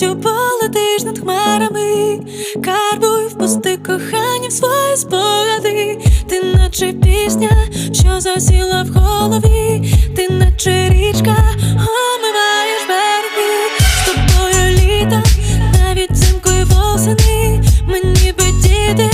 миттю полетиш над хмарами, карбуй впусти кохання в свої спогади, ти наче пісня, що засіла в голові, ти наче річка, омиваєш береги. З тобою літа, навіть зимкою восени, ми ніби діти